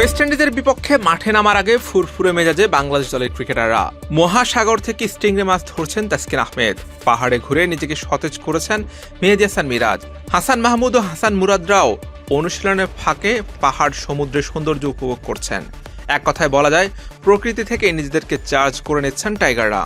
West ইন্ডিজের বিপক্ষে মাঠে নামার আগে ফুরফুরে মেজাজে বাংলাদেশ দলের ক্রিকেটাররা। মহাসাগর থেকে স্টিংরে মাছ ধরছেন তাসকিন আহমেদ। পাহাড়ে ঘুরে নিজেকে সতেজ করেছেন মেহেদি হাসান মিরাজ। হাসান মাহমুদ ও হাসান মুরাদরাও অনুশীলনের ফাঁকে পাহাড় সমুদ্রের সৌন্দর্য উপভোগ করছেন। এক কথায় বলা যায়, প্রকৃতি থেকে নিজেদেরকে চার্জ করে নিচ্ছেন টাইগাররা।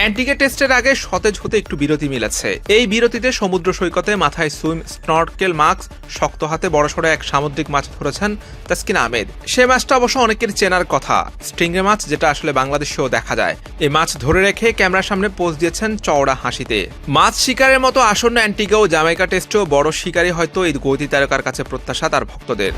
অ্যান্টিকে টেস্টের আগে সতেজ হতে একটু বিরতি মিলেছে। এই বিরতিতে সমুদ্র সৈকতে মাথায় সুইম, স্নর্কেল মাস্ক শক্ত হাতে বড়সড় এক সামুদ্রিক মাছ ধরেছেন তাসকিন আহমেদ। সে মাছটা অবশ্য অনেকের চেনার কথা স্ট্রিংরে মাছ যেটা আসলে বাংলাদেশেও দেখা যায়। এই মাছ ধরে রেখে ক্যামেরার সামনে পোজ দিয়েছেন চওড়া হাসিতে। মাছ শিকারের মতো আসন্ন অ্যান্টিগা ও জামাইকা টেস্টেও বড় শিকারী হয়তো এই গতি তারকার কাছে প্রত্যাশা তার ভক্তদের।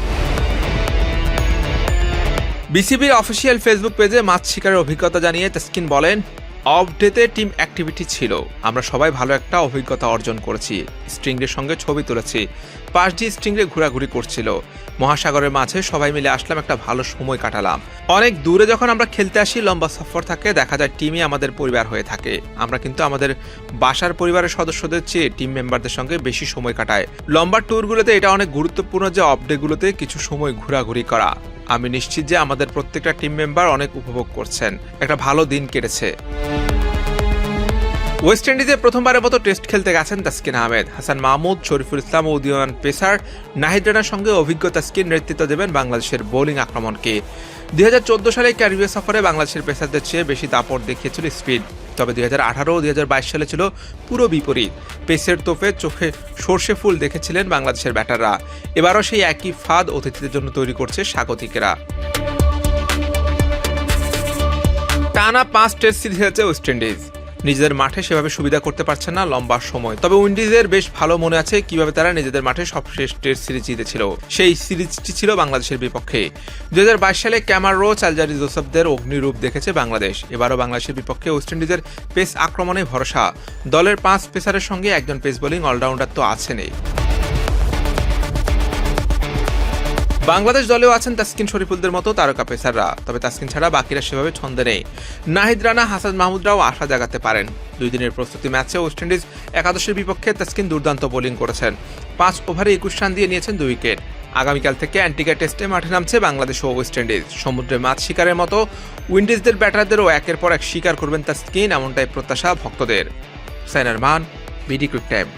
বিসিবির অফিসিয়াল ফেসবুক পেজে মাছ শিকারের অভিজ্ঞতা জানিয়ে তাসকিন বলেন অফ ডেতে টিম অ্যাক্টিভিটি ছিল। আমরা সবাই ভালো একটা অভিজ্ঞতা অর্জন করেছি। স্ট্রিংরের সঙ্গে ছবি তুলেছি। পাশ দিয়ে স্ট্রিংরে ঘোরাঘুরি করছিল। মহাসাগরের মাঝে সবাই মিলে আসলাম, একটা ভালো সময় কাটালাম। অনেক দূরে যখন আমরা খেলতে আসি, লম্বা সফর থাকে, দেখা যায় টিমই আমাদের পরিবার হয়ে থাকে। আমরা কিন্তু আমাদের বাসার পরিবারের সদস্যদের চেয়ে টিম মেম্বারদের সঙ্গে বেশি সময় কাটাই। লম্বা ট্যুরগুলোতে এটা অনেক গুরুত্বপূর্ণ যে অফ ডেগুলোতে কিছু সময় ঘোরাঘুরি করা। আমি নিশ্চিত যে আমাদের প্রত্যেকটা টিম মেম্বার অনেক উপভোগ করছেন। একটা ভালো দিন কেটেছে। ওয়েস্ট ইন্ডিজে প্রথমবারের মতো টেস্ট খেলতে গেছেন তাসকিন আহমেদ। হাসান মাহমুদ, শরীফুল ইসলাম ও উদীয়মান পেসার নাহিদ রানার সঙ্গে অভিজ্ঞ তাসকিন নেতৃত্ব দেবেন বাংলাদেশের বোলিং আক্রমণকে। দুই হাজার চোদ্দ সালে ক্যারিবীয় সফরে বাংলাদেশের পেসারদের চেয়ে বেশি দাপট দেখিয়েছিল স্পিড তবে দুই হাজার আঠারো দুই হাজার বাইশ সালে ছিল পুরো বিপরীত। পেসের তোপে চোখে সর্ষে ফুল দেখেছিলেন বাংলাদেশের ব্যাটাররা। এবারও সেই একই ফাঁদ অতিথিদের জন্য তৈরি করছে স্বাগতিকেরা। টানা পাঁচ টেস্ট সিরিজ হয়েছে ওয়েস্ট ইন্ডিজ। নিজেদের মাঠে সেভাবে সুবিধা করতে পারছে না লম্বা সময়। তবে উইন্ডিজের বেশ ভালো মনে আছে কীভাবে তারা নিজেদের মাঠে সবশেষ টেস্ট সিরিজ জিতেছিল। সেই সিরিজটি ছিল বাংলাদেশের বিপক্ষে। দুই হাজার বাইশ সালে ক্যামার রোচ আলজারি জোসেফদের অগ্নিরূপ দেখেছে বাংলাদেশ। এবারও বাংলাদেশের বিপক্ষে ওয়েস্ট ইন্ডিজের পেস আক্রমণে ভরসা। দলের পাঁচ পেসারের সঙ্গে একজন পেস বোলিং অলরাউন্ডার তো আছেনই। বাংলাদেশ দলেও আছেন তাসকিন শরীফুলদের মতো তারকা পেসাররা। তবে তাসকিন ছাড়া বাকিরা সেভাবে ছন্দে নেই। নাহিদ রানা, হাসান মাহমুদরাও আশা জাগাতে পারেন। দুই দিনের প্রস্তুতি ম্যাচে ওয়েস্ট ইন্ডিজ একাদশের বিপক্ষে তাসকিন দুর্দান্ত বোলিং করেছেন। পাঁচ ওভারে একুশ রান দিয়ে নিয়েছেন দুই উইকেট। আগামীকাল থেকে অ্যান্টিকা টেস্টে মাঠে নামছে বাংলাদেশ ও ওয়েস্ট ইন্ডিজ। সমুদ্রে মাছ শিকারের মতো উইন্ডিজদের ব্যাটারদেরও একের পর এক শিকার করবেন তাসকিন, এমনটাই প্রত্যাশা ভক্তদের। সাইনার মান, বিডি ক্রিক টাইম।